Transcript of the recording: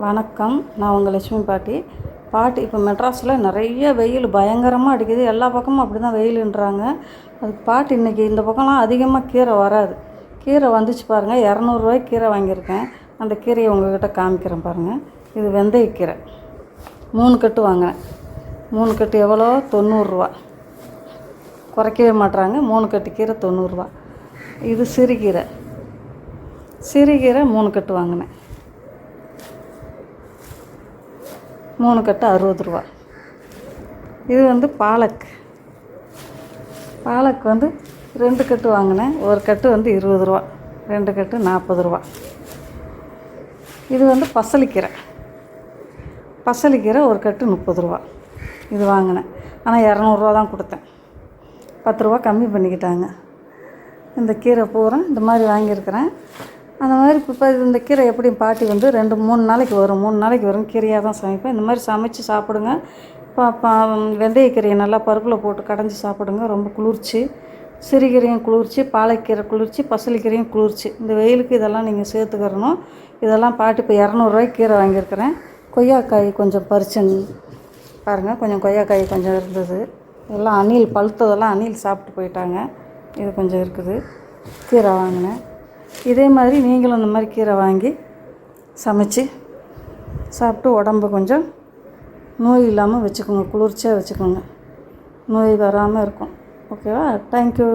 வணக்கம். நான் உங்கள் லட்சுமி பாட்டி. பாட்டி இப்போ மெட்ராஸில் நிறைய வெயில் பயங்கரமாக அடிக்குது. எல்லா பக்கமும் அப்படி தான் வெயிலுன்றாங்க. அதுக்கு பாட்டி இன்றைக்கி இந்த பக்கம்லாம் அதிகமாக கீரை வராது. கீரை வந்துச்சு பாருங்கள் இரநூறுவாய்க்கு கீரை வாங்கியிருக்கேன். அந்த கீரையை உங்கள்கிட்ட காமிக்கிறேன் பாருங்கள் இது வெந்தயக்கீரை மூணு கட்டு வாங்கினேன். மூணு கட்டு எவ்வளோ? தொண்ணூறுரூவா குறைக்கவே மாட்றாங்க. மூணு கட்டு கீரை தொண்ணூறுரூவா இது சிறுகீரை. சிறுகீரை மூணு கட்டு வாங்கினேன். மூணு கட்டு அறுபது ரூபா. இது வந்து பாலக். பாலக் வந்து ரெண்டு கட்டு வாங்கினேன். ஒரு கட்டு வந்து இருபது ரூபா. ரெண்டு கட்டு நாற்பது ரூபா. இது வந்து பசலிக்கீரை. பசலிக்கீரை ஒரு கட்டு முப்பது ரூபா. இது வாங்கினேன். ஆனால் இரநூறுவா தான் கொடுத்தேன். பத்து ரூபா கம்மி பண்ணிக்கிட்டாங்க. இந்த கீரை பூரா இந்த மாதிரி வாங்கியிருக்கிறேன். அந்த மாதிரி இப்போ இந்த கீரை எப்படி பாட்டி வந்து ரெண்டு மூணு நாளைக்கு வரும். மூணு நாளைக்கு வரும். கீரையாக தான் சமைப்பேன். இந்த மாதிரி சமைச்சு சாப்பிடுங்க. இப்போ வெந்தயக்கீரையை நல்லா பருப்பில் போட்டு கடைஞ்சி சாப்பிடுங்க. ரொம்ப குளிர்ச்சி. சிறுகீரையும் குளிர்ச்சி பாலைக்கீரை குளிர்ச்சி பசலிக்கீரையும் குளிர்ச்சி. இந்த வெயிலுக்கு இதெல்லாம் நீங்கள் சேர்த்துக்கிறணும். இதெல்லாம் பாட்டி இப்போ இரநூறுவாய்க்கு கீரை வாங்கியிருக்கிறேன். கொய்யாக்காய் கொஞ்சம் பறிச்சேன் பாருங்கள் கொஞ்சம் கொய்யாக்காய் கொஞ்சம் இருந்தது. எல்லாம் அணில் பழுத்ததெல்லாம் அணில் சாப்பிட்டு போயிட்டாங்க. இது கொஞ்சம் இருக்குது. கீரை வாங்கினேன். இதே மாதிரி நீங்களும் இந்த மாதிரி கீரை வாங்கி சமைச்சு சாப்பிட்டு உடம்பு கொஞ்சம் நோய் இல்லாமல் வச்சுக்கோங்க குளிர்ச்சியாக வச்சுக்கோங்க. நோய் வராமல் இருக்கும். ஓகேவா தேங்க்யூ